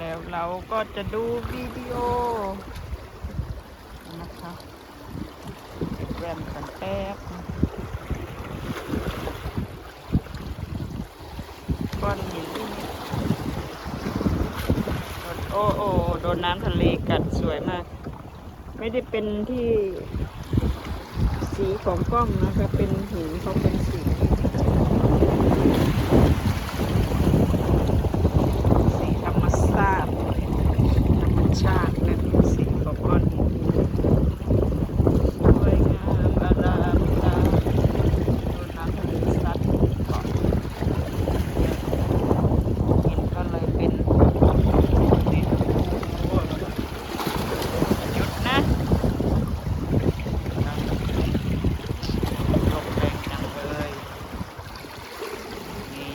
แล้วเราก็จะดูวิดีโอ นะคะเก็บแว่นกันแป๊บก้อนหินโอ้โอ้โดนน้ำทะเลกัดสวยมาก ไม่ได้เป็นที่สีของกล้องนะคะเป็นหินเขาเป็นสี สีธรรมชาติธรรมชาติและสีของก้อนหินสวยงามอารามตาดูน้ำทะเลซัดเกาะหินก็เลยเป็นสีชมพูหยุดนะลมแรงจังเลยนี่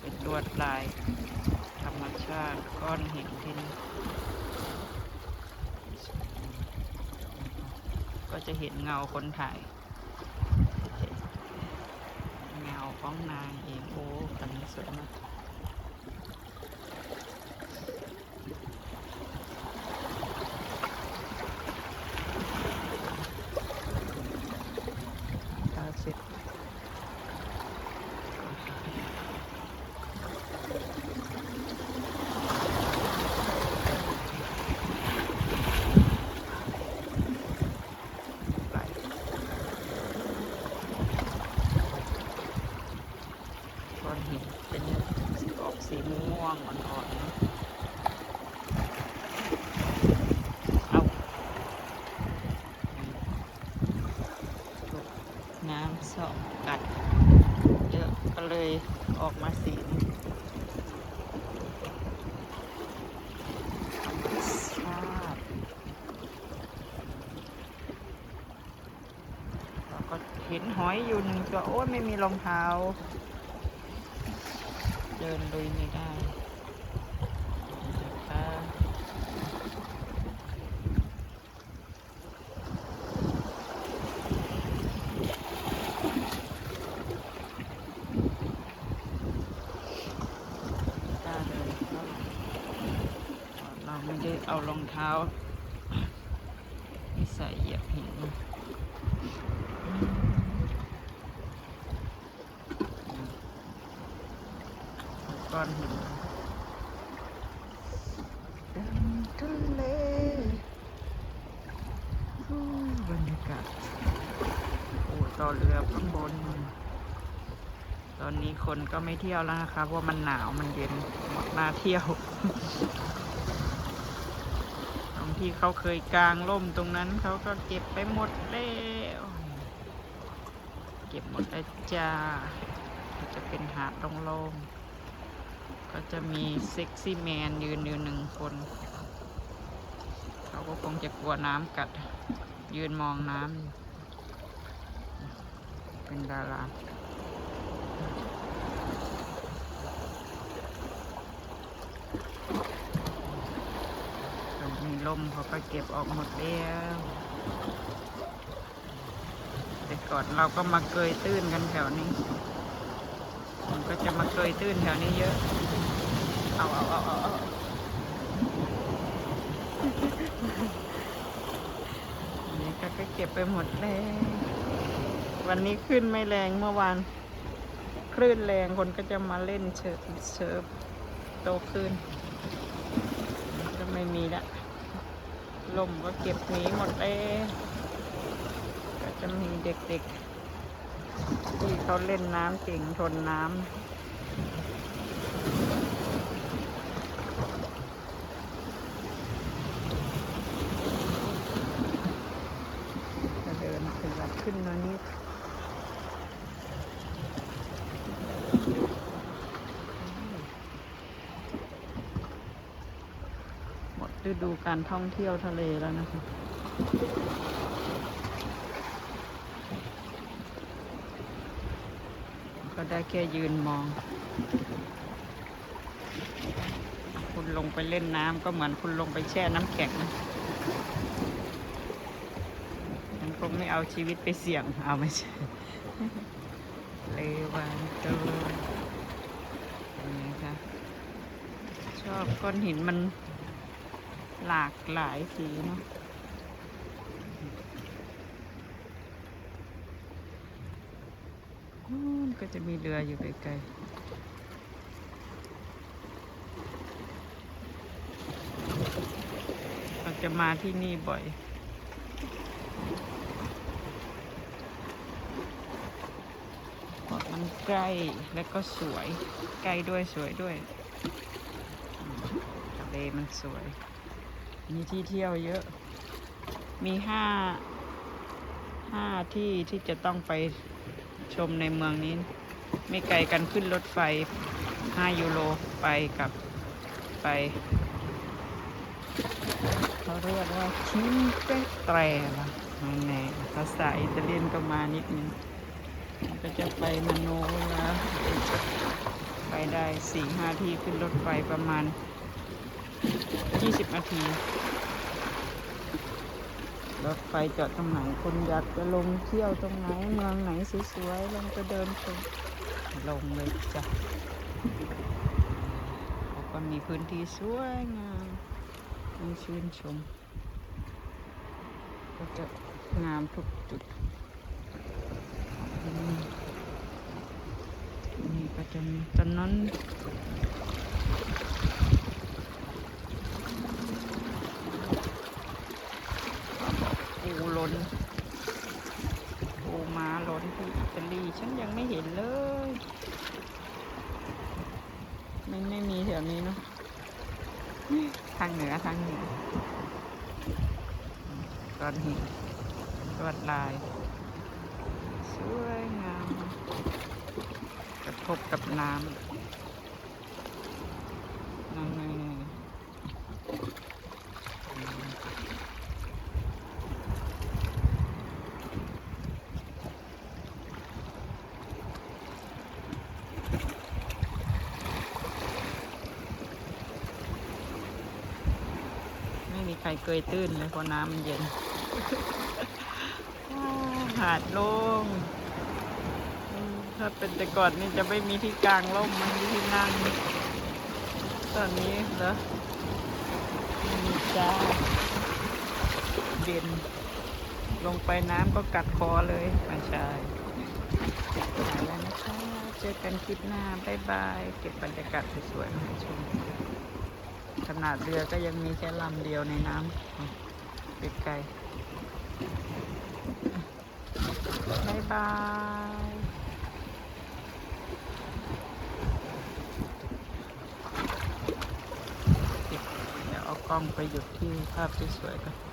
เป็นล วดลาย ธรรมชาติก้อนหินที่นี่ก็จะเห็นเงาคนถ่าย เงาของนางเองโอ้คันนี้สวยมากตาเสร็จ ไปก้อนหิน เป็นออกสีม่วงอ่อนๆนะเอาน้ำสอบกัดเยอะก็เลยออกมาสีชาติเราก็เห็นหอยอยู่หนึ่งตัวโอ้ยไม่มีรองเท้า เดินลุยไม่ได้นะคะได้เลยครับเราไม่ได้เอารองเท้าที่ใส่เหยียบหิน ก้อนหินดังทะเลอู้บรรยากาศโอ้ต่อเรือข้างบน ตอนนี้คนก็ไม่เที่ยวแล้วนะคะเพราะมันหนาวมันเย็นหมดหน้าเที่ยวตรงที่เขาเคยกางร่มตรงนั้นเขาก็เก็บไปหมดแล้วเก็บหมดแล้วจ้าจะเป็นหาดโล่งๆ ก็จะมีเซ็กซี่แมนยืนอยู่หนึ่งคน เขาก็คงจะกลัวน้ำกัด ยืนมองน้ำเป็นดาราตรงมีลมเขาก็เก็บออกหมดแล้วแต่ก่อนเราก็มาเกยตื้นกันแถวนี้มันก็จะมาเกยตื้นแถวนี้เยอะ เอาเอาเอาเอาเอาันนี้ก็ก็เก็บไปหมดแล้ววันนี้ขึ้นไม่แรงเมื่อวานคลื่นแรงคนก็จะมาเล่นเชิร์ฟเชิร์ฟโตขึ้นก็ไม่มีละลมก็เก็บหนีหมดแล้วก็จะมีเด็กๆที่เขาเล่นน้ำเก่งทนน้ำ จะเดินขยับขึ้นมานิดหมด ฤดูการท่องเที่ยวทะเลแล้วนะคะก็ได้แค่ยืนมอง คุณลงไปเล่นน้ำก็เหมือนคุณลงไปแช่น้ำแข็งนะฉันคงไม่เอาชีวิตไปเสี่ยง เอาไม่ใช่ เลวานตเป็นไงคะชอบก้อนหินมัน หลากหลายสีเนาะนู่นก็จะมีเรืออยู่ไกลๆเราจะมาที่นี่บ่อยเพราะมันใกล้และก็สวย ใกล้ด้วยสวยด้วยทะเลมันสวย มีที่เที่ยวเยอะ มีห้าห้าที่ที่จะต้องไปชมในเมืองนี้ ไม่ไกลกันขึ้นรถไฟ 5 ยูโรไปกับไปเขาเรียกว่าชิมเปแตรละไม่แน่ภาษาอิตาเลียนก็มานิดนึงก็จะไปมโนนะไปได้สี่ห้าที่ขึ้นรถไฟประมาณ ยี่สิบนาทีรถไฟจอดตรงไหนคนอยากจะลงเที่ยวตรงไหน เมืองไหนสวยๆลงไปเดินชมลงเลยจ้ะเขาก็มีพื้นที่สวยงามให้ชื่นชม ก็จะงามทุกจุดอืมนี่ก็จะมีตอนนั้นปูล้นปูม้าล้นที่ อิตาลีฉันยังไม่เห็นเลย มันไม่มีแถวนี้เนาะทางเหนือทางเหนือก้อนหินลวดลาย สวยงาม กระทบกับน้ำนั่นไงไม่มีใค รเคยตื้นเลยเพราะน้ำมันเย็นหาดโล่งถ้าเป็นแต่ก่อนนี่จะไม่มีที่กลางร่มมันมีที่นั่ง ตอนนี้เหรอมีจ้าเด่นลงไปน้ำก็กัดคอเลยไม่ใช่แล้วนะคะ เจอกันคลิปหน้า บ๊ายบาย เก็บบรรยากาศสวยๆมาให้ชม ขนาดเรือก็ยังมีแค่ลำเดียวในน้ำไกลบายบายเดี๋ยวเอากล้องไปหยุดที่ภาพที่สวยๆกัน